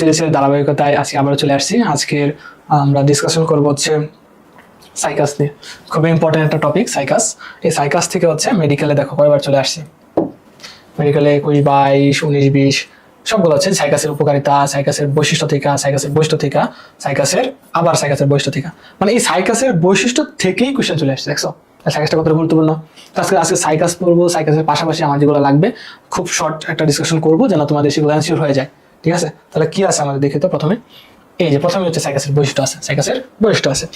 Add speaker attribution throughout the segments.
Speaker 1: সিরিজের ধারাবাহিকতায় আজকে আবারও চলে আসছি। আজকের, আমরা ডিসকাশন করব হচ্ছে সাইকাস নিয়ে। খুবই ইম্পর্টেন্ট একটা টপিক সাইকাস। এই সাইকাস থেকে হচ্ছে মেডিকেলে দেখো, কয়বার চলে আসছি। মেডিকেলে কুড়ি বাইশ, উনিশ, বিশ, সবগুলো হচ্ছে সাইকাসের উপকারিতা, সাইকাসের বৈশিষ্ট্য থেকে, সাইকাসের বৈশিষ্ট্য থেকে, সাইকাসের, আবার সাইকাসের বৈশিষ্ট্য থেকে। মানে এই সাইকাসের বৈশিষ্ট্য থেকেই কোয়েশ্চেন চলে আসছে, দেখছ? সাইকাসটা কতটা গুরুত্বপূর্ণ? আজকে আজকে সাইকাস পড়ব, সাইকাসের পাশাপাশি আমার যেগুলো লাগবে, খুব শর্ট একটা ডিসকাশন করব, যেন তোমাদের সেগুলো অ্যান্সিওর হয়ে যায়। ঠিক আছে? তাহলে কি আছে আমাদের দেখে তো প্রথমে? এই যে প্রথমে হচ্ছে সাইকাসের বৈশিষ্ট্য আছে, সাইকাসের বৈশিষ্ট্য আছে।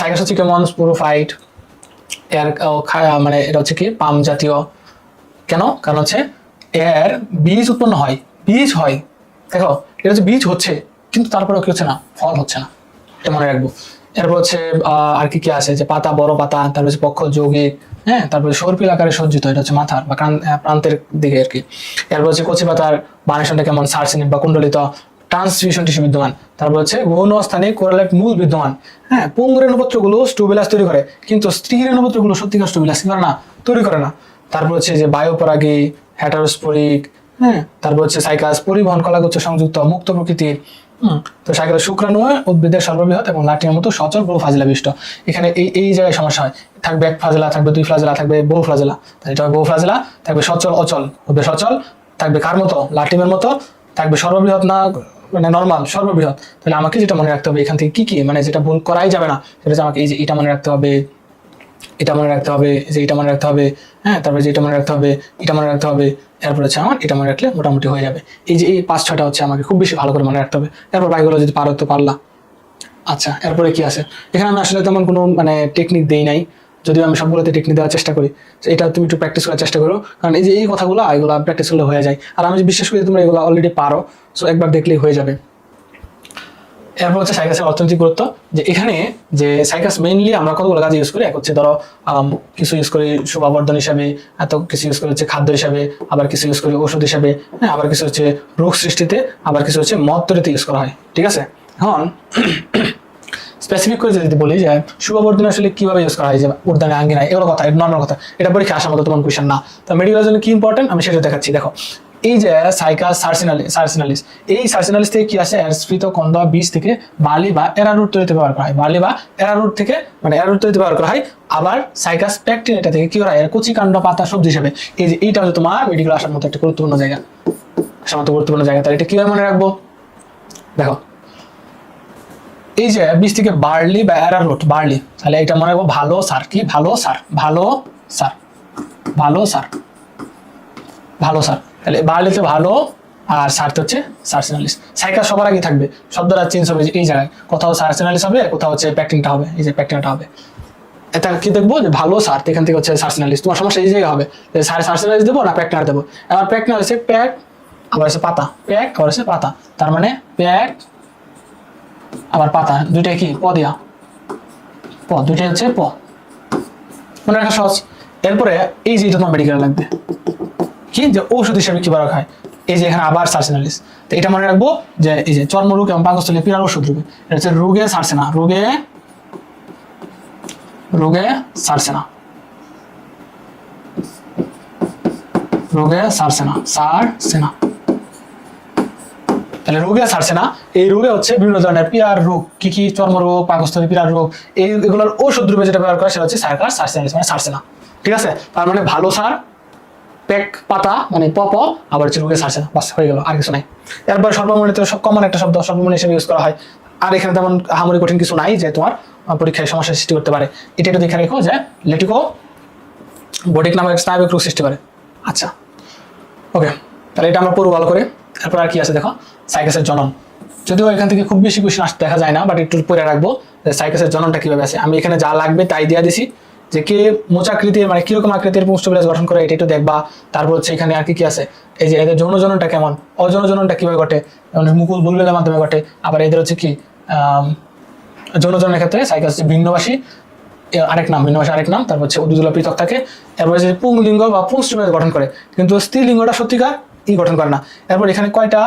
Speaker 1: সাইকাস হচ্ছে কেমন পুরো ফাইট এর মানে এটা হচ্ছে কি পাম জাতীয়। কেন? কারণ হচ্ছে এর বীজ উৎপন্ন হয়। বীজ হয়। দেখো, এটা হচ্ছে বীজ হচ্ছে, কিন্তু তারপরেও কি হচ্ছে না? ফল হচ্ছে না। এটা মনে রাখব। এরপর হচ্ছে আর কি কি আছে? যে পাতা, বড় পাতা, তারপর হচ্ছে পক্ষ যৌগিক হ্যাঁ তারপরে সর্পিল আকারে সজ্জিত, এটা হচ্ছে মাথার বা প্রান্তের দিকে আর কি। এরপর হচ্ছে কচি পাতার বানেশনটা কেমন? সার্সিনি বা কুণ্ডলিত ট্রান্সমিশন টিস্যু বিদ্যমান। তারপর হচ্ছে গৌণ স্থানে কোরালের মূল বিদ্যমান। হ্যাঁ পুঙ্গ রেণুপত্রগুলো স্টুবিলাস তৈরি করে, কিন্তু স্ত্রী রেণুপত্রগুলো সত্যিকার স্টুবিলাস করে না? তৈরি করে না। তারপর হচ্ছে যে বায়োপরাগী হ্যাটারোস্পোরিক হ্যাঁ। তারপর হচ্ছে সাইকাস, পরিবহন, কলাগুচ্ছ, সংযুক্ত, মুক্ত প্রকৃতির তো সাইকাস শুক্রাণু, উদ্ভিদের সর্ববৃহৎ এবং লাটিনের মতো সচল বহু ফাজলা বিষ্ট। এখানে এই এই জায়গায় সমস্যা হয়। থাকবে এক ফ্লাজেলা থাকবে দুই ফ্লাজেলা থাকবে বহু ফ্লাজেলা তাহলে এটা বহু ফ্লাজেলা থাকবে সচল, অচল। হবে সচল, থাকবে কার মতো? লাটিমের মতো। থাকবে সর্ববৃহৎ না মানে নর্মাল সর্ববৃহৎ। তাহলে আমাকে যেটা মনে রাখতে হবে, এখান থেকে কি কি মানে যেটা ভুল করাই যাবে না, সেটা আমাকে এই যে এটা মনে রাখতে হবে, এটা মনে রাখতে হবে যে এটা মনে রাখতে হবে হ্যাঁ তারপরে যে এটা মনে রাখতে হবে, এটা মনে রাখতে হবে এরপর হচ্ছে আমার, এটা মনে রাখলে মোটামুটি হয়ে যাবে। এই যে এই পাঁচ ছটা হচ্ছে আমাকে খুব বেশি ভালো করে মনে রাখতে হবে। এরপর বাইগুলো যদি পারো তো পারলা। আচ্ছা এরপরে কি আছে? এখানে আমি আসলে তেমন কোনো মানে টেকনিক দেই নাই। যদিও আমি সবগুলোতে টেকনিক দেওয়ার চেষ্টা করি। এটা তুমি একটু প্র্যাকটিস করার চেষ্টা করো। কারণ এই যে এই কথাগুলো, এগুলো প্র্যাকটিস করলে হয়ে যায়। আর আমি বিশ্বাস করি তোমরা এগুলো অলরেডি পারো সো একবার দেখলেই হয়ে যাবে। এরপর হচ্ছে সাইকাসের অর্থনৈতিক গুরুত্ব, যে এখানে যে সাইকাস মেইনলি আমরা কতগুলো কাজে ইউজ করি? এক হচ্ছে ধরো কিছু ইউজ করি শোভাবর্ধন হিসাবে, এত কিছু ইউজ করি হচ্ছে খাদ্য হিসাবে, আবার কিছু ইউজ করি ওষুধ হিসাবে হ্যাঁ আবার কিছু হচ্ছে রোগ সৃষ্টিতে, আবার কিছু হচ্ছে মদ তৈরিতে ইউজ করা হয়, ঠিক আছে? এখন স্পেসিফিক করে যদি বলি যে শুভবর্ধন আসলে কীভাবে ইউজ করা হয়, যে উদ্যানে আঙ্গিনায়, এগুলো কথা এটা নর্মাল কথা, এটা পরীক্ষা আসার মতো তোমার কোয়েশন না। তো মেডিকেলের জন্য কি ইম্পর্টেন্ট আমি সেটা দেখাচ্ছি, দেখো। এই যে সাইকাস, সার্সিনালি, সার্সিনালিস, এই সার্সিনালিস থেকে কি আসে? অ্যাসফ্রিত কন্দ বীজ থেকে বালি বা এরারুট তৈরিতে ব্যবহার করা হয়। বালি বা এরারুট থেকে মানে এরারুট তৈরিতে ব্যবহার করা হয়। আবার সাইকাস প্যাকটিন এটা থেকে কি করা হয়? এর কচি কাণ্ড, পাতা, সবজি হিসেবে। এই যে এইটা হচ্ছে তোমার মেডিকেল আসার মতো একটা গুরুত্বপূর্ণ জায়গা। আসার মতো গুরুত্বপূর্ণ জায়গা। তাহলে এটা কীভাবে মনে রাখব? দেখো। এই যে বীজ থেকে বার্লি বা অ্যারারুট বার্লি। তাহলে এটা মনে রাখব ভালো সার কি? ভালো সার ভালো সার ভালো সার ভালো সার। তাহলে বার্লিতে ভালো, আর সারতে হচ্ছে সার্সিনালিস সাইকাস সবার আগে থাকবে। শব্দটা চেঞ্জ হবে এই জায়গায়। কোথাও সার্সিনালিস হবে, কোথাও হচ্ছে প্যাকটিংটা হবে। এই যে প্যাকটিংটা হবে। এটা কি দেখব যে ভালো সার এখান থেকে হচ্ছে সার্সিনালিস তোমার সমস্যা এই জায়গায় হবে যে সার সার্সিনালিস দেবো না প্যাকটিনার দেবো? এবার প্যাকটিনার হচ্ছে প্যাক আবার হচ্ছে পাতা। প্যাক আবার হচ্ছে পাতা। তার মানে প্যাক আবার পাতা। দুইটাই কি? প দিয়া। প, দুইটাই হচ্ছে প। মনে রাখা সহজ। এরপরে এই যে এটা তোমার মেডিকেল লাগবে। কি? যে ঔষধ হিসেবে কি বারো খায় এই যে এখানে আবার সার্সেনালিস। তো এটা মনে রাখব যে এই যে চর্মরোগ এবং পাকস্থলী পীড়ার ওষুধ রূপে এটা হচ্ছে রোগে সারছে না রোগে রোগে সারছে না রোগে সারছে না সারছে না তাহলে রোগে সারছে না এই রোগে হচ্ছে বিভিন্ন ধরনের পিয়ার রোগ, কি কি? চর্মরোগ পাকস্থলী পিয়ার রোগ, এই এগুলোর ওষুধ রূপে যেটা ব্যবহার করে সেটা হচ্ছে সার্সেনালিস মানে সারছে না ঠিক আছে? তার মানে ভালো সার পেক পাতা মানে প প, আবার হচ্ছে রোগে সারছে বাস, হয়ে গেল, আর কিছু নাই। এরপর সর্বমূলিত সব কমন একটা শব্দ, সর্বমূল হিসেবে ইউজ করা হয়। আর এখানে তেমন হামরি কঠিন কিছু নাই যে তোমার পরীক্ষায় সমস্যা সৃষ্টি করতে পারে। এটা একটু দেখে রেখো যে, লেটিকো বডিক নামক স্নায়বিক রোগ সৃষ্টি করে। আচ্ছা ওকে তাহলে এটা আমরা পুরো ভালো করে তারপর আর কি আছে দেখো, সাইকাসের জনন। যদিও এখান থেকে খুব বেশি আসতে দেখা যায় না বাট একটু পরে রাখব যে সাইকাসের জননটা কীভাবে আছে। আমি এখানে যা লাগবে তাই দিয়ে দিছি। যে কে মোচাকৃতির মানে কীরকম আকৃতির পুষ্টবিলাস গঠন করে এটা একটু দেখবা। তারপর হচ্ছে এখানে আর কি কি আছে? এই যে এদের যৌন জননটা কেমন? অযৌন জননটা কীভাবে ঘটে? যেমন মুকুল বুলবেলের মাধ্যমে ঘটে। আবার এদের হচ্ছে কি আম, যৌন জননের ক্ষেত্রে সাইকাস হচ্ছে ভিন্নবাসী। আরেক নাম ভিন্নবাসী আরেক নাম তারপর হচ্ছে উদ্দুলা পৃথক থাকে। এরপর যে পুংলিঙ্গ বা পুংস্ট্রোমের গঠন করে। কিন্তু স্ত্রীলিঙ্গটা সত্যিকার ই গঠন করে না। এরপর এখানে কয়টা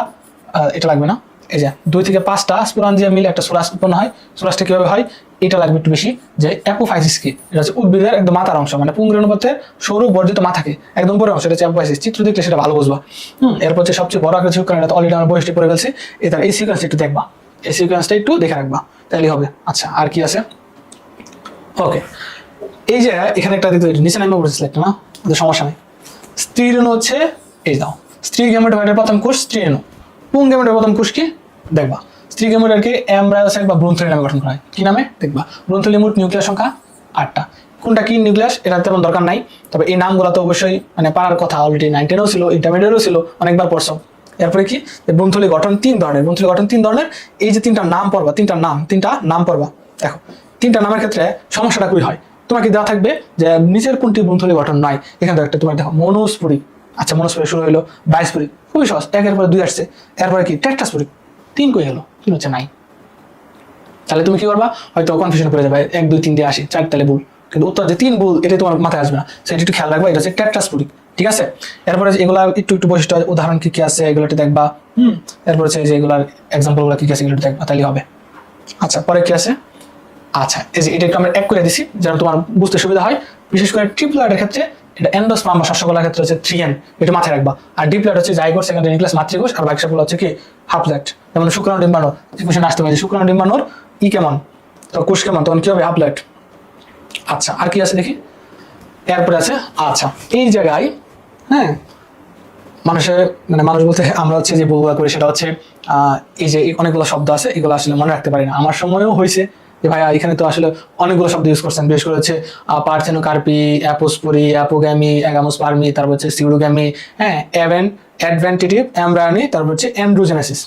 Speaker 1: এটা লাগবে না? এই যে দুই থেকে পাঁচটা স্পোরাঞ্জিয়া মিলে একটা সোরাস উৎপন্ন হয়। সোরাসটা কীভাবে হয়? এটা লাগবে একটু বেশি, যে অ্যাপোফাইসিস কি? এটা হচ্ছে উদ্ভিদের একদম মাথার অংশ মানে পুঙ্গরেণুপথের সরু বর্ধিত মাথাকে একদম পরে অংশ, এটা হচ্ছে অ্যাপোফাইসিস চিত্র দেখলে সেটা ভালো বুঝবা। হুম, এরপর হচ্ছে সবচেয়ে বড় আকার শুক্রাণু এটা অলরেডি আমার বয়সটি পড়ে গেছে এটা এই সিকোয়েন্সটা একটু দেখবা। এই সিকোয়েন্সটা একটু দেখে রাখবা। তাহলে হবে। আচ্ছা আর কি আছে? ওকে এই যে এখানে একটা দিতে নিচে নামে পড়েছিল একটা না? সমস্যা নেই। স্ত্রী হচ্ছে, এই দাও। স্ত্রী গেমেটোমাইটের প্রথম কোষ স্ত্রী পুং গেমেটের প্রথম কোষ কি? দেখবা। স্ত্রী গেমেটারকে অ্যামব্রায়োসাইট বা ব্রন্থলি নামে গঠন করা হয়। কি নামে? দেখবা। ব্রন্থলি মোট নিউক্লিয়াস সংখ্যা আটটা। কোনটা কি নিউক্লিয়াস এটা তেমন দরকার নাই। তবে এই নামগুলো তো অবশ্যই মানে পারার কথা। অলরেডি নাইনটেনও ছিল ইন্টারমিডিয়েটও ছিল, অনেকবার পড়ছো। এরপরে কি? ব্রন্থলি গঠন তিন ধরনের। ব্রন্থলি গঠন তিন ধরনের। এই যে তিনটা নাম পড়বা, তিনটা নাম তিনটা নাম পড়বা। দেখো, তিনটা নামের ক্ষেত্রে সমস্যাটা কুই হয়? তোমাকে দেওয়া থাকবে যে নিচের কোনটি ব্রন্থলি গঠন নয়। এখানে তো একটা তোমার দেখো মনোস্ফুরি আচ্ছা মনোস্ফুরি শুরু হলো বাইশপুরি খুবই সহজ। একের পরে দুই আসছে। এরপরে কি? টেট্রাসপুরি তিন কই গেলো তিন হচ্ছে নাই তাহলে তুমি কি করবা? হয়তো কনফিউশন করে যাবে। এক, দুই, তিন দিয়ে আসি। চার তাহলে ভুল। কিন্তু উত্তর যে তিন ভুল, এটা তোমার মাথায় আসবে না। সেটা একটু খেয়াল রাখবা। এটা হচ্ছে টেট্রাসপুরিক ঠিক আছে? এরপরে এগুলা একটু একটু বৈশিষ্ট্য উদাহরণ কি কি আছে এগুলো একটু দেখবা। হুম? এরপর হচ্ছে যে এগুলার এক্সাম্পলগুলো কি কি আছে এগুলো দেখবা। তাহলে হবে। আচ্ছা পরে কি আছে? আচ্ছা এই যে এটা একটু আমরা এক করে দিছি, যেন তোমার বুঝতে সুবিধা হয়। বিশেষ করে ট্রিপল ট্রিপলাইটের ক্ষেত্রে এটা এন্ডোস্পার্ম বা শস্যকলার ক্ষেত্রে হচ্ছে থ্রি এন এটা মাথায় রাখবা। আর ডিপ্লাইট হচ্ছে জাইগোট সেকেন্ডারি নিউক্লিয়াস মাতৃকোষ আর বাকি সবগুলো হচ্ছে কি? হাফলেট যেমন শুক্রাণু ডিম্বাণু কোশ্চেন আসতে পারে শুক্রাণু ডিম্বাণুর ই কেমন? তো কোষ কেমন? তখন কি হবে? হাফলেট আচ্ছা আর কি আছে দেখি? এরপরে আছে আচ্ছা এই জায়গায় হ্যাঁ মানুষের মানে মানুষ বলতে আমরা হচ্ছে যে বউয়া করি, সেটা হচ্ছে এই যে অনেকগুলো শব্দ আছে, এগুলো আসলে মনে রাখতে পারি না। আমার সময়ও হয়েছে যে ভাইয়া, এখানে তো আসলে অনেকগুলো শব্দ ইউজ করছেন। বিশেষ করে হচ্ছে পার্থেনোকার্পি অ্যাপোস্পোরি, অ্যাপোগ্যামি অ্যাগামোস্পার্মি তারপর হচ্ছে সিউরোগ্যামি হ্যাঁ অ্যাভেন, অ্যাডভেন্টিটিভ অ্যামব্রায়নি তারপর হচ্ছে অ্যান্ড্রোজেনেসিস।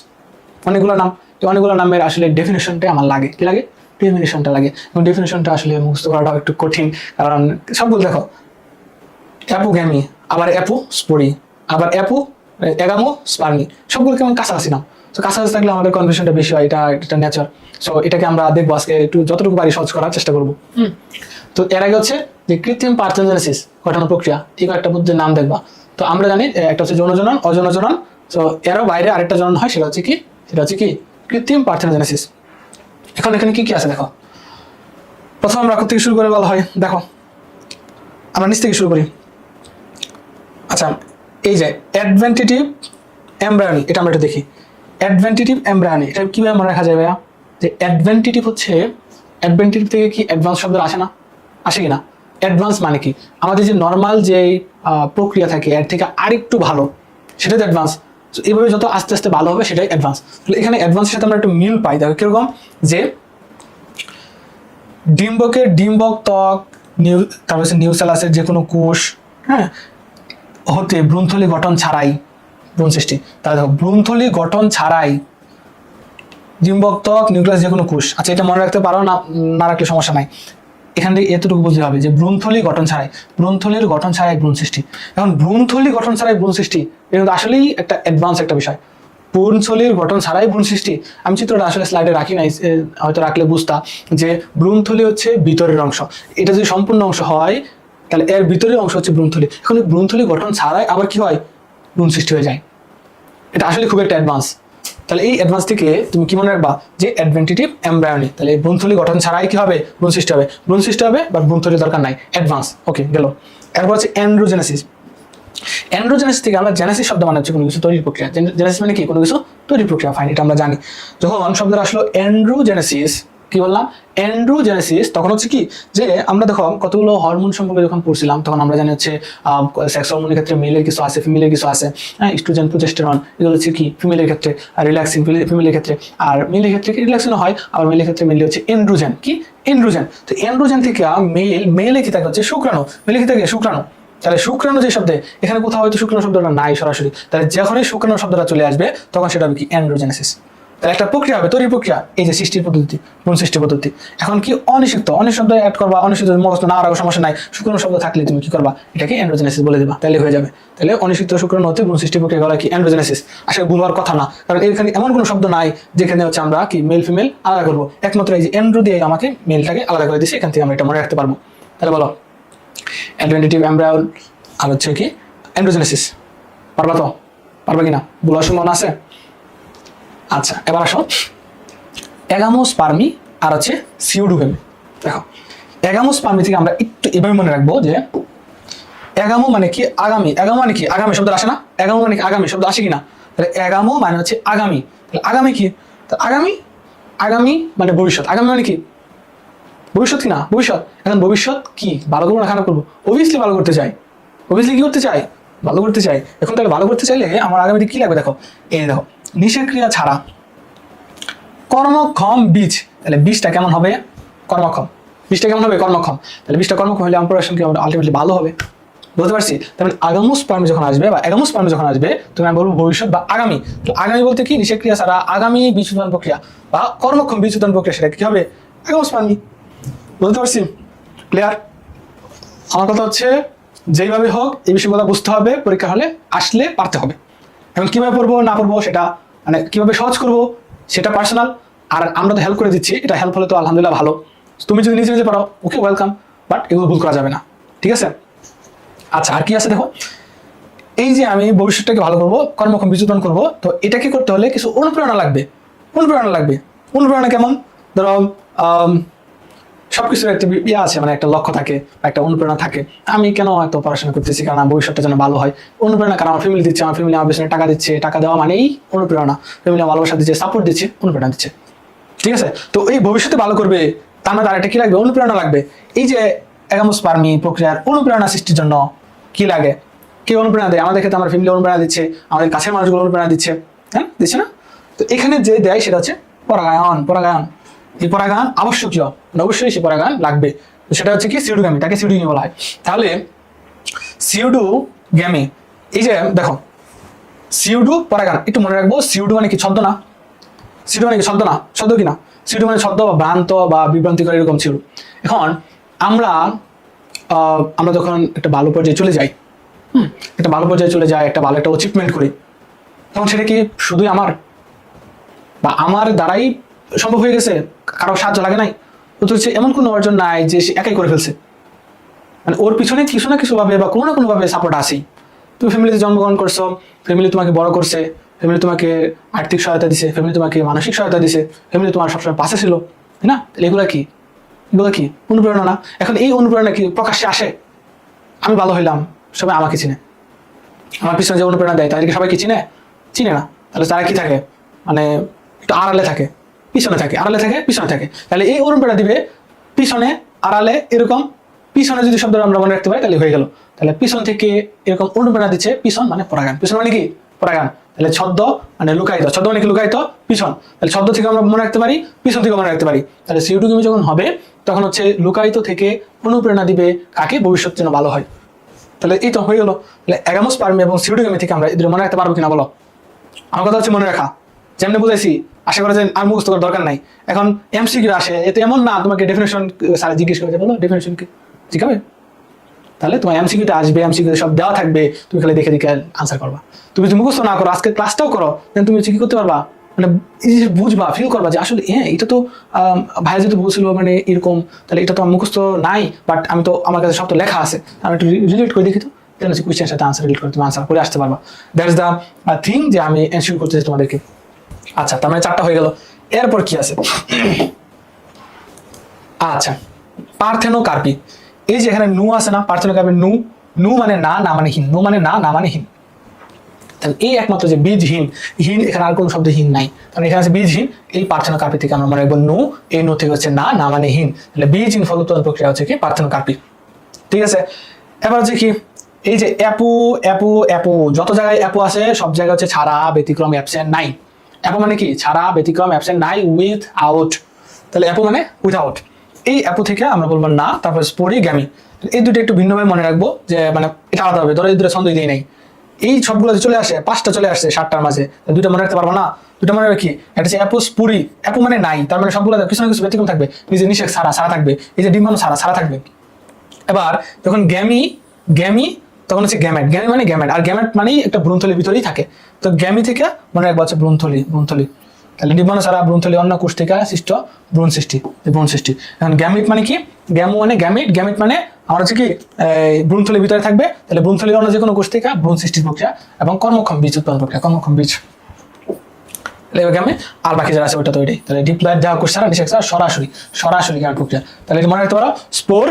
Speaker 1: অনেকগুলো নাম এই অনেকগুলো নামের আসলে ডেফিনেশনটাই আমার লাগে। কি লাগে? ডেফিনেশনটা লাগে। এবং ডেফিনেশনটা আসলে মুখস্থ করাটা একটু কঠিন, কারণ সবগুলো দেখো, অ্যাপোগ্যামি, আবার অ্যাপো স্পোরি আবার অ্যাপো এগামো স্পার্মি সবগুলো কেমন কাছাকাছি নাম। তো কাছাকাছি থাকলে আমাদের কনফিউশনটা বেশি হয় এটা এটা নেচার সো এটাকে আমরা দেখব আজকে একটু যতটুকু পারি সহজ করার চেষ্টা করব। হুম। তো এর আগে হচ্ছে যে কৃত্রিম পার্থেনজেনেসিস ঘটানো প্রক্রিয়া এই কয়েকটা পদ্ধতির নাম দেখবা। তো আমরা জানি একটা হচ্ছে যৌনজনন অযৌনজনন। তো এরও বাইরে আরেকটা জনন হয় সেটা হচ্ছে কি? সেটা হচ্ছে কি? কৃত্রিম পার্থেনজেনেসিস এখন এখানে কি কি আছে দেখো? প্রথম আমরা থেকে শুরু করে বলা হয়? দেখো। আমরা নিচ থেকে শুরু করি। আচ্ছা এই যে অ্যাডভেন্টিটিভ এমব্রায়নি এটা আমরা একটু দেখি। অ্যাডভেন্টিটিভ এমব্রায়নি এটা কীভাবে মনে রাখা যায় ভাইয়া? যে অ্যাডভেন্টিটিভ হচ্ছে অ্যাডভেন্টিটিভ থেকে কি অ্যাডভান্স শব্দ আসে না? আসে কি না? অ্যাডভান্স মানে কি? আমাদের যে নর্মাল যে প্রক্রিয়া থাকে, এর থেকে আরেকটু ভালো, সেটাই অ্যাডভান্স এইভাবে যত আস্তে আস্তে ভালো হবে, সেটাই অ্যাডভান্স তাহলে এখানে অ্যাডভান্সের সাথে আমরা একটু মিল পাই। দেখো কীরকম? যে ডিম্বকের ডিম্বক ত্বক, নিউ, তারপর নিউসেলাসের যে কোনো কোষ হ্যাঁ হতে ভ্রূণথলি গঠন ছাড়াই ভ্রূণ সৃষ্টি। তাহলে দেখো, ভ্রূণথলি গঠন ছাড়াই ডিম্বক ত্বক নিউক্লিয়াস যে কোনো কোষ। আচ্ছা এটা মনে রাখতে পারো না না রাখলে সমস্যা নাই। এখান থেকে এতটুকু বুঝতে হবে যে ভ্রূণথলি গঠন ছাড়াই, ভ্রূণথলির গঠন ছাড়াই ভ্রূণ সৃষ্টি। এখন ভ্রূণথলি গঠন ছাড়াই ভ্রূণ সৃষ্টি, এটা কিন্তু আসলেই একটা অ্যাডভান্স একটা বিষয়। ভ্রূণথলির গঠন ছাড়াই ভ্রূণ সৃষ্টি। আমি চিত্রটা আসলে স্লাইডে রাখি নাই হয়তো রাখলে বুঝতা, যে ভ্রূণথলি হচ্ছে ভিতরের অংশ। এটা যদি সম্পূর্ণ অংশ হয়, তাহলে এর ভিতরের অংশ হচ্ছে ভ্রূণথলি। এখন ভ্রূণথলি গঠন ছাড়াই আবার কি হয়? ভ্রূণ সৃষ্টি হয়ে যায়। এটা আসলে খুব একটা অ্যাডভান্স তাহলে এই অ্যাডভান্স থেকে তুমি কি মনে রাখবা? যে অ্যাডভেন্টিটিভ এমব্রায়নি তাহলে এই গঠন ছাড়াই কি হবে? ভ্রূণ সৃষ্টি হবে। ভ্রূণ সৃষ্টি হবে বা ভ্রূণথলি দরকার নাই। অ্যাডভান্স ওকে গেল। এরপর হচ্ছে অ্যান্ড্রোজেনেসিস অ্যান্ড্রোজেনেসিস থেকে আমরা জেনেসিস শব্দ মানে হচ্ছে কোনো কিছু তৈরির প্রক্রিয়া। জেনেসিস মানে কি? কোনো কিছু তৈরির প্রক্রিয়া। ফাইন এটা আমরা জানি। যখন শব্দটা আসলো অ্যান্ড্রোজেনেসিস কি বললাম? অ্যান্ড্রোজেনেসিস তখন হচ্ছে কি? যে আমরা দেখো কতগুলো হরমোন সম্পর্কে যখন পড়ছিলাম, তখন আমরা জানি হচ্ছে সেক্স হরমোনের ক্ষেত্রে মেলের কিছু আছে ফিমেলের কিছু আছে। হ্যাঁ ইস্ট্রোজেন প্রোজেস্টেরন এগুলো হচ্ছে কি? ফিমেলের ক্ষেত্রে রিল্যাক্সিং ফিমেলের ক্ষেত্রে। আর মেলের ক্ষেত্রে কি? রিল্যাক্সিং হয়, আবার মেলের ক্ষেত্রে মেলে হচ্ছে এন্ড্রোজেন কি? এন্ড্রোজেন তো এন্ড্রোজেন থেকে মেল মেলে কি থাকে? হচ্ছে শুক্রাণু। মেলে কি থাকে? শুক্রাণু। তাহলে শুক্রাণু যে শব্দে, এখানে কোথাও হয়তো শুক্রাণু শব্দটা নাই সরাসরি। তাহলে যখনই শুক্রাণু শব্দটা চলে আসবে, তখন সেটা হবে কি? অ্যান্ড্রোজেনেসিস তাহলে একটা প্রক্রিয়া হবে তৈরি প্রক্রিয়া। এই যে সৃষ্টির পদ্ধতি ভ্রূণ সৃষ্টি পদ্ধতি। এখন কি অনিষিক্ত? অনেক শব্দ অ্যাড করবা, অনিষিক্ত মুখস্থ না রাখার সমস্যা নাই। শুক্রাণু শব্দ থাকলে তুমি কি করবা? এটাকে অ্যান্ড্রোজেনেসিস বলে দিবা তাহলে হয়ে যাবে। তাহলে অনিষিক্ত শুক্রাণু হতে ভ্রূণ সৃষ্টি প্রক্রিয়া বলা কি? অ্যান্ড্রোজেনেসিস আসলে ভুল হওয়ার কথা না। কারণ এখানে এমন কোনো শব্দ নাই, যেখানে হচ্ছে আমরা কি মেল ফিমেল আলাদা করব। একমাত্র এই যে অ্যান্ড্রো দিয়ে আমাকে মেলটাকে আলাদা করে দিচ্ছি এখান থেকে আমরা এটা মনে রাখতে পারব। তাহলে বলো অ্যাডভেন্টিটিভ এমব্রায়ন আর হচ্ছে কি অ্যান্ড্রোজেনেসিস পারবা তো? পারবা কিনা? বলার সম্ভাবনা আছে? আচ্ছা এবার আসো। এগামোস্পার্মি আর হচ্ছে সিউডুগেমি দেখো এগামোস্পার্মি থেকে আমরা একটু এভাবে মনে রাখব যে অ্যাগামো মানে কি আগামী? এগামো মানে কি আগামী শব্দ আসে না? এগামো মানে কি আগামী? শব্দ আসে কি না তাহলে অ্যাগামো মানে হচ্ছে আগামী। তাহলে আগামী কি? আগামী আগামী মানে ভবিষ্যৎ। আগামী মানে কি? ভবিষ্যৎ কি না ভবিষ্যৎ। এখন ভবিষ্যৎ কি? ভালো করব না খারাপ করব? অবভিয়াসলি ভালো করতে চাই। অবভিয়াসলি কি করতে চাই? ভালো করতে চাই। এখন তাহলে ভালো করতে চাইলে আমার আগামীতে কি লাগবে দেখো? এই দেখো নিষেধ ক্রিয়া ছাড়া। কর্মক্ষম বীজ, তাহলে বীজটা কেমন হবে? কর্মক্ষম। বীজটা কেমন হবে? কর্মক্ষম। তাহলে বীজটা কর্মক্ষম হলে আমার প্রোডাকশন কি আলটিমেটলি ভালো হবে। বুঝতে পারছি? তাহলে আগামুস পার্মে যখন আসবে বা এগামুস পার্মে যখন আসবে তুমি আমি বলব ভবিষ্যৎ বা আগামী। তো আগামী বলতে কি? নিষেধ ক্রিয়া ছাড়া আগামী বীজ উৎপাদন প্রক্রিয়া বা কর্মক্ষম বীজ উৎপাদন প্রক্রিয়া সেটা কি হবে? এগামুস পার্মি বুঝতে পারছি? ক্লিয়ার আমার কথা হচ্ছে, যেইভাবে হোক, এই বিষয়গুলো বুঝতে হবে, পরীক্ষা হলে আসলে পারতে হবে। এখন কীভাবে পড়ব, না পড়ব সেটা মানে কীভাবে সহজ করব সেটা পার্সোনাল আর আমরা তো হেল্প করে দিচ্ছি, এটা হেল্প হলে তো আলহামদুলিল্লাহ ভালো। তুমি যদি নিজে নিজে পারো ওকে ওয়েলকাম বাট এগুলো ভুল করা যাবে না, ঠিক আছে? আচ্ছা আর কি আছে দেখো? এই যে আমি ভবিষ্যৎটাকে ভালো করব, কর্মক্ষম বিচেতন করব, তো এটাকে করতে হলে কিছু অনুপ্রেরণা লাগবে। অনুপ্রেরণা লাগবে। অনুপ্রেরণা কেমন? ধরো সবকিছুর একটা ইয়ে আছে মানে একটা লক্ষ্য থাকে, একটা অনুপ্রেরণা থাকে। আমি কেন হয়তো পড়াশোনা করতেছি? কারণ আমার ভবিষ্যৎটা যেন ভালো হয়। অনুপ্রেরণা, কারণ আমার ফ্যামিলি দিচ্ছে, আমার ফ্যামিলি আমার পেছনে টাকা দিচ্ছে, টাকা দেওয়া মানেই অনুপ্রেরণা। ফ্যামিলি ভালোবাসা দিচ্ছে সাপোর্ট দিচ্ছে, অনুপ্রেরণা দিচ্ছে। ঠিক আছে? তো এই ভবিষ্যতে ভালো করবে, তার মধ্যে আরেকটা কি লাগবে? অনুপ্রেরণা লাগবে। এই যে এগামোস্পার্মি প্রক্রিয়ার অনুপ্রেরণা সৃষ্টির জন্য কি লাগে? কে অনুপ্রেরণা দেয়? আমাদের ক্ষেত্রে আমার ফ্যামিলি অনুপ্রেরণা দিচ্ছে, আমাদের কাছের মানুষগুলো অনুপ্রেরণা দিচ্ছে। হ্যাঁ? দিচ্ছে না? তো এখানে যে দেয় সেটা হচ্ছে পরাগায়ন পরাগায়ন। এই পরাগায়ন আবশ্যকীয় মানে অবশ্যই সেই পরাগায়ন লাগবে। সেটা হচ্ছে কি সিউডুগামি, তাকে সিউডুগামি বলা হয়। তাহলে সিউডু গ্যামি এই যে দেখো, সিউডু পরাগায়ন, একটু মনে রাখব, সিউডু মানে কি ছদ্ম না সিউডু মানে কি ছদ্ম না ছদ্ম কি না? সিউডু মানে ছদ্ম বা ভ্রান্ত বা বিভ্রান্তিকর, এরকম সিউডু। এখন আমরা আমরা যখন একটা ভালো পর্যায়ে চলে যাই, হুম, একটা ভালো পর্যায়ে চলে যাই, একটা ভালো একটা অচিভমেন্ট করি, তখন সেটা কি শুধুই আমার? বা আমার দ্বারাই সম্ভব হয়ে গেছে? কারও সাহায্য লাগে নাই। অথচ এমন কোনো অর্জন নাই যে সে একাই করে ফেলছে। মানে ওর পিছনে কিছু না কিছু ভাবে বা কোনো না কোনোভাবে সাপোর্ট আসেই তুমি ফ্যামিলিতে জন্মগ্রহণ করছ ফ্যামিলি তোমাকে বড় করছে ফ্যামিলি তোমাকে আর্থিক সহায়তা দিছে ফ্যামিলি তোমাকে মানসিক সহায়তা দিছে ফ্যামিলি তোমার সবসময় পাশে ছিল, তাই না? তাহলে এগুলা কি? এগুলো কি? অনুপ্রেরণা না? এখন এই অনুপ্রেরণা কি প্রকাশ্যে আসে? আমি ভালো হইলাম, সবাই আমাকে চিনে। আমার পিছনে যে অনুপ্রেরণা দেয়, তাদেরকে সবাই কি চিনে? চিনে না। তাহলে তারা কি থাকে? মানে একটু আড়ালে থাকে। পিছনে থাকে, আড়ালে থাকে, পিছনে থাকে। তাহলে এই অনুপ্রেরণা দিবে, পিছনে, আড়ালে এরকম, পিছনে যদি শব্দ আমরা মনে রাখতে পারি, তাহলে হয়ে গেল। তাহলে পিছন থেকে এরকম অনুপ্রেরণা দিচ্ছে, পিছন মানে পরাগান পিছন মানে কি? পরাগান তাহলে ছদ্ম মানে লুকায়িত। ছদ্ম মানে কি লুকায়িত? পিছন। তাহলে ছদ্ম থেকে আমরা মনে রাখতে পারি, পিছন থেকে মনে রাখতে পারি। তাহলে সিউটুকিমি যখন হবে, তখন হচ্ছে লুকায়িত থেকে অনুপ্রেরণা দিবে কাকে? ভবিষ্যৎ যেন ভালো হয়। তাহলে এই তো হয়ে গেল। তাহলে এগামোস পার্মি এবং সিউডোগামি থেকে আমরা এদের মনে রাখতে পারব কিনা বলো? আমার কথা হচ্ছে মনে রাখা। যেমনি বুঝাইছি, আশা করা যে আর মুখস্থ করার দরকার নাই। এখন এমসিকিউ আসে এতে এমন না, তোমাকে ডেফিনেশন স্যার জিজ্ঞেস করেছে বলো ডেফিনেশন কি? জিজ্ঞাবে তাহলে তোমার এমসিকিউতে আসবে এমসিকিউ সব দেওয়া থাকবে, তুমি খালি দেখে দেখে আনসার করবা। তুমি যদি মুখস্থ না করো, আজকে ক্লাসটাও করো দেন তুমি কি করতে পারবা? মানে এই বুঝবা ফিল করবা যে, আসলে হ্যাঁ এটা তো ভাইয়া যেহেতু বলছিল মানে এরকম, তাহলে এটা তো আমার মুখস্থ নাই বাট আমি তো, আমার কাছে সব তো লেখা আছে আমি একটু রিলেট করে দেখি তো। তাহলে হচ্ছে কোয়েশ্চেনের সাথে আনসার রিলেট করে তুমি আনসার করে আসতে পারবা। দ্যাট ইস দ্য থিং যে আমি এনশিওর করতেছি তোমাদেরকে। আচ্ছা তার মানে চারটা হয়ে গেল। এরপর কি আছে? আচ্ছা পার্থেনো কার্পি। এই যে এখানে নু আছে না, পার্থেনো কার্পি, নু নু মানে না না মানে হীন, নু মানে না না মানে হীন। তাহলে এই একমাত্র যে বীজহীন, হীন এখানে আর কোনো শব্দ হীন নাই। কারণ এখানে আছে বীজহীন, এই পার্থেনো কার্পি থেকে আমরা মনে রাখব নু, এই নু থেকে হচ্ছে না না মানে হীন। তাহলে বীজহীন ফল উৎপাদন প্রক্রিয়া হচ্ছে কি? পার্থেনো কার্পি। ঠিক আছে? এবার হচ্ছে কি, এই যে অ্যাপু অ্যাপু অ্যাপু, যত জায়গায় অ্যাপু আছে, সব জায়গায় হচ্ছে ছাড়া, ব্যতিক্রম, অ্যাবসেন্ট, নাই। অ্যাপু মানে কি? ছাড়া, ব্যতিক্রম অ্যাবসেন্ট নাই উইথ আউট তাহলে অ্যাপো মানে উইথআউট এই অ্যাপো থেকে আমরা বলব না, তারপর স্পোরি গ্যামি এই দুটো একটু ভিন্নভাবে মনে রাখব যে মানে এটা আলাদা হবে, ধরো এই দুটো ছন্দ দিই নেই। এই সবগুলো চলে আসে, পাঁচটা চলে আসছে সাতটার মাঝে। দুটো মনে রাখতে পারব না? দুটো মনে রাখি, একটা হচ্ছে অ্যাপু স্পুরি অ্যাপু মানে নাই, তার মানে সবগুলো কিছু না কিছু ব্যতিক্রম থাকবে। নিজে নিষেধ সারা সারা থাকবে। এই যে ডিম্বাণু সারা সারা থাকবে। এবার যখন গ্যামি গ্যামি তখন হচ্ছে গ্যামেট। গ্যামি মানে গ্যামেট। আর গ্যামেট মানেই একটা ভ্রূণথলির ভিতরেই থাকে। তো গ্যামি থেকে মনে রাখব হচ্ছে ভ্রূণথলি ভ্রূণথলি তাহলে ডিম্বাণু সারা ভ্রূণথলি অন্য কোষ থেকে সৃষ্ট ভ্রূণ সৃষ্টি ভ্রূণ সৃষ্টি। এখন গ্যামিট মানে কি? গ্যামো মানে গ্যামিট। গ্যামিট মানে আমরা হচ্ছে কি, এই ভ্রূণথলির ভিতরে থাকবে। তাহলে ভ্রূণথলির অন্য যে কোনো কোষ থেকে ভ্রূণ সৃষ্টির প্রক্রিয়া এবং কর্মক্ষম বীজ উৎপাদন প্রক্রিয়া। কর্মক্ষম বীজ। তাহলে আর বাকি যারা আছে ওটা তো তাহলে ডিপ্লয়েড যা কোশ্চেন আর নিষেধ সরাসরি সরাসরি জ্ঞান প্রক্রিয়া। তাহলে মনে রাখতে পারো, স্পোর,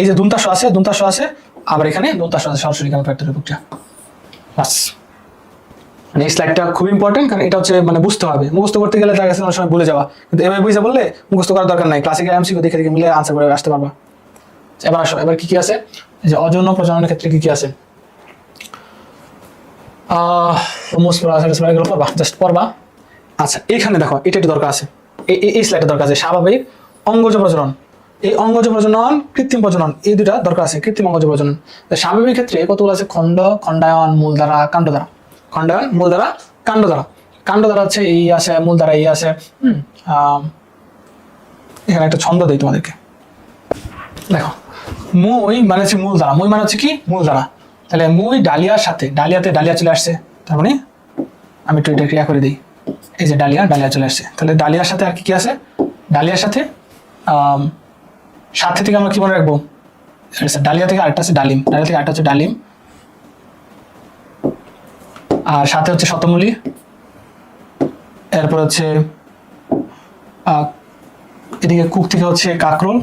Speaker 1: এই যে দুন্তাস আছে দুন্তাস আছে আবার এখানে দুন্তাস আছে সরাসরি জ্ঞান ফ্যাক্টরি প্রক্রিয়া বাস। মানে এই স্লাইডটা খুব ইম্পর্টেন্ট কারণ এটা হচ্ছে মানে বুঝতে হবে। মুখস্থ করতে গেলে দেখা গেছে অনেক সময় ভুলে যাওয়া। কিন্তু এভাবে বুঝে বললে মুখস্থ করার দরকার নাই। ক্লাসিক্যাল এমসিকিউ দেখে দেখে মিলে আনসার করে আসতে পারবা। এবার আসো, এবার কি কি আছে? যে অযৌন প্রজননের ক্ষেত্রে কি কি আছে? জাস্ট পড়বা আচ্ছা এখানে দেখো, এটা একটু দরকার আছে। এই স্লাইডটা দরকার আছে। স্বাভাবিক অঙ্গজ প্রজনন। এই অঙ্গজ প্রজনন, কৃত্রিম প্রজনন, এই দুটা দরকার আছে, কৃত্রিম অঙ্গজ প্রজনন। স্বাভাবিক ক্ষেত্রে কতগুলো আছে? খণ্ড, খণ্ডায়ন মূলধারা দ্বারা কাণ্ড দ্বারা খণ্ডায়ন মূলধারা দ্বারা কাণ্ড দ্বারা কাণ্ড দ্বারা হচ্ছে এই আছে মূলধারা এই আছে হুম এখানে একটা ছন্দ দিই তোমাদেরকে। দেখো, মই মানে হচ্ছে মূলধারা মই মানে হচ্ছে কি? মূলধারা তাহলে মুই ডালিয়ার সাথে, ডালিয়াতে ডালিয়া চলে আসছে। তার মানে আমি একটু এটা ক্রিয়া করে দিই। এই যে ডালিয়া ডালিয়া চলে আসছে। তাহলে ডালিয়ার সাথে আর কি কি আছে? ডালিয়ার সাথে সাথে থেকে আমরা কি মনে রাখব? ডালিয়া থেকে আরেকটা আছে ডালিম। ডালিয়া থেকে আরেকটা হচ্ছে ডালিম। আর সাথে হচ্ছে শতমূলি এরপর হচ্ছে এদিকে কুক থেকে হচ্ছে কাকরোল।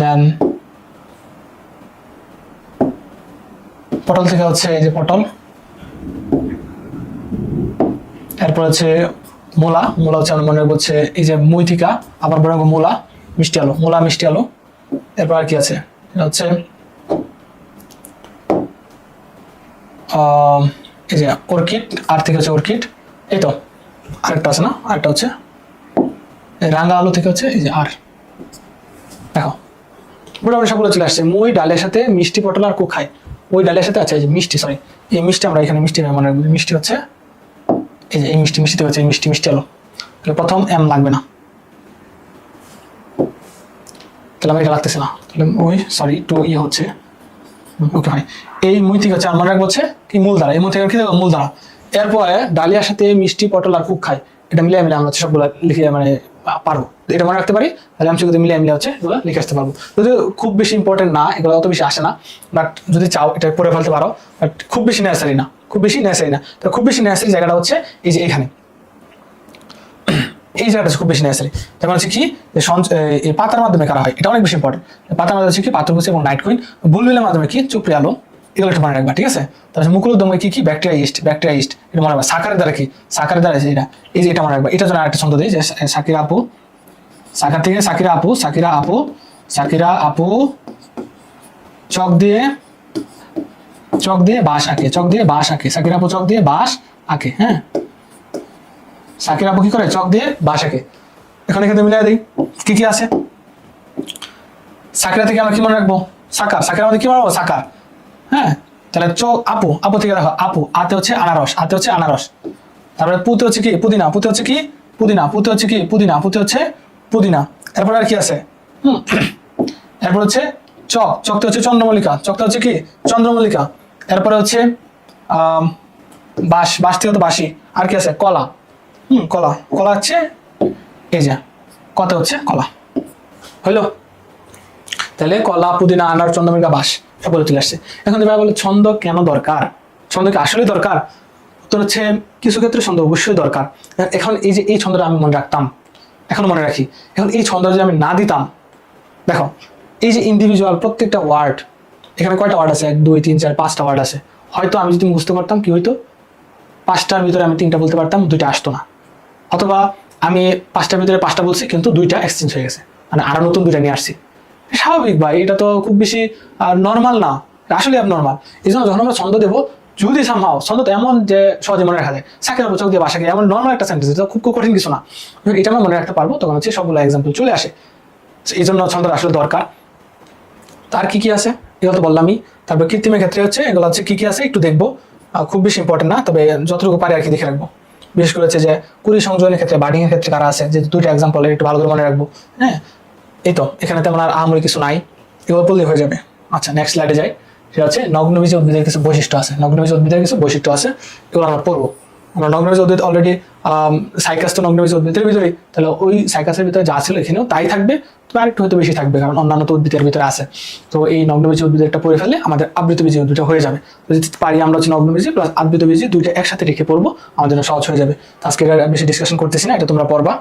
Speaker 1: দেন পটল থেকে হচ্ছে এই যে পটল। এরপর হচ্ছে মূলা। মূলা হচ্ছে আমার মনে হচ্ছে এই যে মুই থিকা আবার বড় মূলা। মিষ্টি আলু, মূলা মিষ্টি আলু। এরপর আর কি আছে? এটা হচ্ছে এই যে অর্কিড, আর থেকে হচ্ছে অর্কিড। এই তো, আরেকটা আছে না? আরেকটা হচ্ছে রাঙা আলু থেকে হচ্ছে এই যে আর। দেখো, মোটামুটি সবগুলো চলে আসছে। মই ডালের সাথে মিষ্টি পটল আর কুক খাই ওই ডালের সাথে আছে, এই যে মিষ্টি সরি এই মিষ্টি আমরা এখানে মিষ্টি মানে মিষ্টি হচ্ছে, এই যে এই মিষ্টি মিষ্টিতে হচ্ছে এই মিষ্টি মিষ্টি আলু। তাহলে প্রথম এম লাগবে না। তাহলে আমি এটা লাগতেছে না। তাহলে ওই সরি একটু ইয়ে হচ্ছে। ওকে ভাই এই মুই থেকে হচ্ছে, আমার রাখব হচ্ছে কি মূল এই মুই থেকে কি মূল এরপরে ডালিয়ার সাথে মিষ্টি, পটল আর কুক খাই এটা মিলিয়ে মিলে আমরা সবগুলো লিখে মানে পারব। এটা মনে রাখতে পারি, তাহলে আমি সেগুলো মিলিয়ে মিলে হচ্ছে এগুলো লিখে আসতে পারব। যদি খুব বেশি ইম্পর্টেন্ট না, এগুলো অত বেশি আসে না বাট যদি চাও, এটা পড়ে ফেলতে পারো বাট খুব বেশি নেসারি না, খুব বেশি নেসারি না। তো খুব বেশি নেসারি জায়গাটা হচ্ছে এই যে এখানে। এই জায়গাটা খুব বেশি নেসারি যেমন হচ্ছে কি, যে এই পাতার মাধ্যমে করা হয় এটা অনেক বেশি ইম্পর্টেন্ট পাতার মাধ্যমে হচ্ছে কি পাত্রকুচি এবং নাইট কুইন বুলবিলের মাধ্যমে কি, চুপড়ি আলো, এগুলো একটু মনে রাখবা, ঠিক আছে? তারপর মুকুল উদ্যমে কি কি ব্যাকটেরিয়া ইস্ট ব্যাকটেরিয়া ইস্ট এটা মনে রাখবা। সাকারের দ্বারা কি? সাকারের দ্বারা এটা, এই যে এটা মনে রাখবা। এটার জন্য আরেকটা ছন্দ দিই, যে সাকিরা আপু, সাকার থেকে সাকিরা আপু সাকিরা আপু সাকিরা আপু, চক দিয়ে চক দিয়ে বাঁশ আঁকে, চক দিয়ে বাঁশ আঁকে। সাকিরা আপু চক দিয়ে বাঁশ আঁকে হ্যাঁ? সাকির আপু কি করে? চক দিয়ে বাসাকে। এখানে এখানে মিলাই দিই। কি কি আছে? সাকিরা থেকে আমরা কি মনে রাখব? সাকার সাকিরা আমাদের কি মনে সাকার হ্যাঁ? তাহলে চোখ আপু। আপু থেকে দেখো, আপু। আতে হচ্ছে আনারস। আতে হচ্ছে আনারস। তারপরে পুতে হচ্ছে কি? পুদিনা। পুতে হচ্ছে কি? পুদিনা। পুতে হচ্ছে কি? পুদিনা। পুতে হচ্ছে পুদিনা। এরপর আর কি আছে? হুম। এরপর হচ্ছে চক। চকতে হচ্ছে চন্দ্রমল্লিকা। চকতে হচ্ছে কি? চন্দ্রমল্লিকা। এরপরে হচ্ছে বাঁশ। বাঁশ থেকে তো বাঁশি। আর কি আছে? কলা। হুম, কলা। কলা হচ্ছে এই যে, কত হচ্ছে? কলা। হইল? তাহলে কলা, পুদিনা, আনার, চন্দ্রমল্লিকা, বাঁশ বলে চলে আসছে। এখন তুমি বলে ছন্দ কেন দরকার? ছন্দ কি আসলে দরকার? উত্তর হচ্ছে, কিছু ক্ষেত্রে ছন্দ অবশ্যই দরকার। এখন এই যে, এই ছন্দটা আমি মনে রাখতাম, এখন মনে রাখি। এখন এই ছন্দ যদি আমি না দিতাম, দেখো, এই যে ইন্ডিভিজুয়াল প্রত্যেকটা ওয়ার্ড এখানে কয়টা ওয়ার্ড আছে? এক, দুই, তিন, চার, পাঁচটা ওয়ার্ড আছে। হয়তো আমি যদি বুঝতে পারতাম কি হইতো? পাঁচটার ভিতরে আমি তিনটা বলতে পারতাম, দুইটা আসতো না। অথবা আমি পাঁচটার ভিতরে পাঁচটা বলছি, কিন্তু দুইটা এক্সচেঞ্জ হয়ে গেছে। মানে আরও নতুন দুইটা নিয়ে আসছি। স্বাভাবিক ভাই, এটা তো খুব বেশি নর্মাল না। আসলে নর্মাল এই জন্য যখন আমরা ছন্দ দেবো, যদি সামহাও ছন্দ তো এমন যে সহজে মনে রাখা যায় সাকির চোখ দিয়ে বাসাকে এমন নর্মাল একটা সেন্টেন্স এটা খুব কঠিন কিছু না। এটা আমরা মনে রাখতে পারব, তখন হচ্ছে সবগুলো এক্সাম্পল চলে আসে। এই জন্য ছন্দের আসলে দরকার। তার কি কি আছে? এগুলো তো বললামই। তারপর কৃত্রিমের ক্ষেত্রে হচ্ছে, এগুলো হচ্ছে কি কি আছে একটু দেখব। খুব বেশি ইম্পর্টেন্ট না, তবে যতটুকু পারি আর কি দেখে রাখব। বিশেষ করে হচ্ছে যে কুড়ি সংযোজনের ক্ষেত্রে বার্ডিংয়ের ক্ষেত্রে কারা আছে? যে দুইটা এক্সাম্পল একটু ভালো করে মনে রাখব। হ্যাঁ? এই তো, এখানে তেমন আর আহামরি কিছু নাই। এগুলো পড়লেই হয়ে যাবে। আচ্ছা নেক্সট স্লাইডে যাই। সেটা হচ্ছে নগ্নবীজ উদ্ভিদের কিছু বৈশিষ্ট্য আছে। নগ্নবীজ উদ্ভিদের কিছু বৈশিষ্ট্য আছে। এগুলো আমরা পড়ব। আমরা নগ্নবীজ উদ্ভিদ অলরেডি সাইকাস তো উদ্ভিদের ভিতরে তাহলে ওই সাইকাসের ভিতরে যা ছিল এখানেও তাই থাকবে তো আরেকটু হয়তো বেশি থাকবে, কারণ অন্যান্য তো উদ্ভিদের ভিতরে আছে। তো এই নগ্নবীজ উদ্ভিদেরটা পড়ে ফেলে আমাদের আবৃতবীজি উদ্ভিদটা হয়ে যাবে। যদি পারি আমরা হচ্ছে নগ্নবীজি প্লাস আবৃতবীজি দুইটা একসাথে রেখে পড়ব, আমাদের জন্য সহজ হয়ে যাবে। আজকে বেশি ডিসকাশন করতেছি না, এটা তোমরা পড়বা।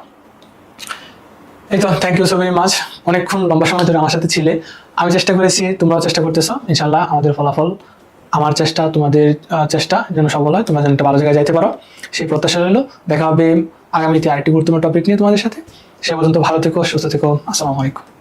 Speaker 1: এই তো thank you so very much অনেকক্ষণ লম্বা সময় ধরে আমার সাথে ছিলে। আমি চেষ্টা করেছি, তোমরাও চেষ্টা করতেছো। ইনশাল্লাহ আমাদের ফলাফল আমার চেষ্টা, তোমাদের চেষ্টা যেন সফল হয়, তোমরা যেন একটা ভালো জায়গায় যাইতে পারো। সেই প্রত্যাশা রইল। দেখা হবে আগামীতে আরেকটি গুরুত্বপূর্ণ টপিক নিয়ে তোমাদের সাথে। সে পর্যন্ত ভালো থেকো, সুস্থ থেকো। আসসালামু আলাইকুম।